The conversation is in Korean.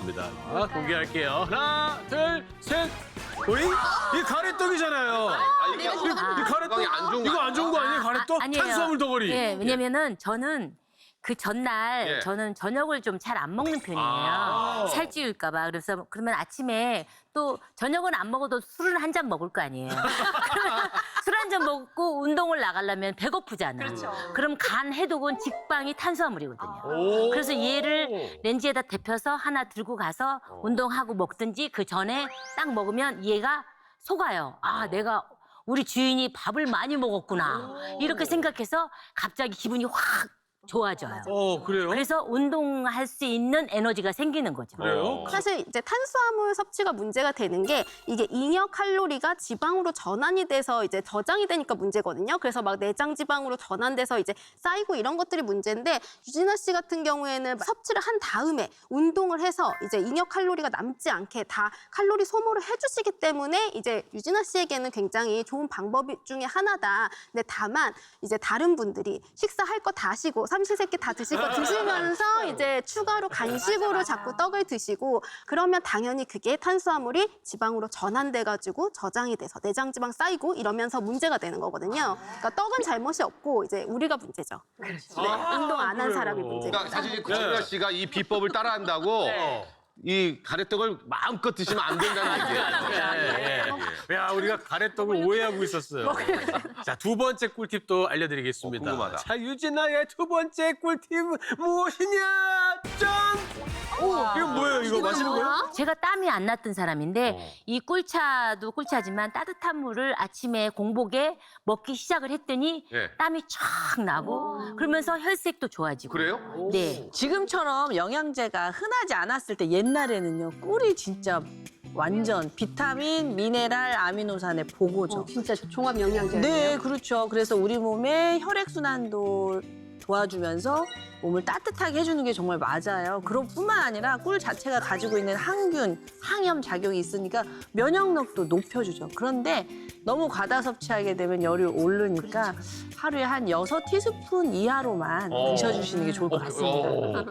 알려드리겠습니다. 자, 공개할게요. 하나, 둘, 셋. 오이? 이 가래떡이잖아요. 이게 이, 이 가래떡 건강에 안 좋은 거 이거 안 좋은 거 아니에요? 가래떡? 아, 아니에요. 탄수화물 덩어리. 예, 왜냐면은 저는 그 전날 예. 저는 저녁을 좀 잘 안 먹는 편이에요. 아. 살찌울까 봐. 그래서 그러면 아침에 또 저녁은 안 먹어도 술을 한잔 먹을 거 아니에요. 그러면 술 한잔 먹고 운동을 나가려면 배고프잖아. 그렇죠. 그럼 간 해독은 직방이 탄수화물이거든요. 오. 그래서 얘를 렌지에다 데펴서 하나 들고 가서 운동하고 먹든지 그 전에 딱 먹으면 얘가 속아요. 아, 내가 우리 주인이 밥을 많이 먹었구나. 이렇게 생각해서 갑자기 기분이 확 좋아져요. 어, 그래요? 그래서 운동할 수 있는 에너지가 생기는 거죠. 그래요? 사실 이제 탄수화물 섭취가 문제가 되는 게 이게 잉여 칼로리가 지방으로 전환이 돼서 이제 저장이 되니까 문제거든요. 그래서 막 내장 지방으로 전환돼서 이제 쌓이고 이런 것들이 문제인데 유진아 씨 같은 경우에는 섭취를 한 다음에 운동을 해서 이제 잉여 칼로리가 남지 않게 다 칼로리 소모를 해주시기 때문에 이제 유진아 씨에게는 굉장히 좋은 방법 중에 하나다. 근데 다만 이제 다른 분들이 식사할 거 다 하시고 삼시세끼 다 드실 거 드시면서 이제 추가로 간식으로 자꾸 떡을 드시고 그러면 당연히 그게 탄수화물이 지방으로 전환돼 가지고 저장이 돼서 내장 지방 쌓이고 이러면서 문제가 되는 거거든요. 그러니까 떡은 잘못이 없고 이제 우리가 문제죠. 네, 운동 안 한 사람이 문제죠. 그러니까 사실 구준아 씨가 이 비법을 따라한다고 이 가래떡을 마음껏 드시면 안 된다는 얘기예요. 우리가 가래떡을 오해하고 있었어요. 자, 두 번째 꿀팁도 알려드리겠습니다. 어, 궁금하다. 자, 유진아의 두 번째 꿀팁 무엇이냐? 짠! 오, 이거 뭐예요? 이거 마시는 거예요? 제가 땀이 안 났던 사람인데 이 꿀차도 꿀차지만 따뜻한 물을 아침에 공복에 먹기 시작을 했더니 예. 땀이 쫙 나고 그러면서 혈색도 좋아지고 그래요? 네. 지금처럼 영양제가 흔하지 않았을 때 옛날에는요 꿀이 진짜 완전 비타민, 미네랄, 아미노산의 보고죠. 진짜 종합 영양제. 네, 그렇죠. 그래서 우리 몸의 혈액 순환도 도와주면서 몸을 따뜻하게 해주는 게 정말 맞아요. 그런 뿐만 아니라 꿀 자체가 가지고 있는 항균, 항염 작용이 있으니까 면역력도 높여주죠. 그런데 너무 과다 섭취하게 되면 열이 오르니까 하루에 한 여섯 티스푼 이하로만 어. 드셔주시는 게 좋을 것 같습니다. 어.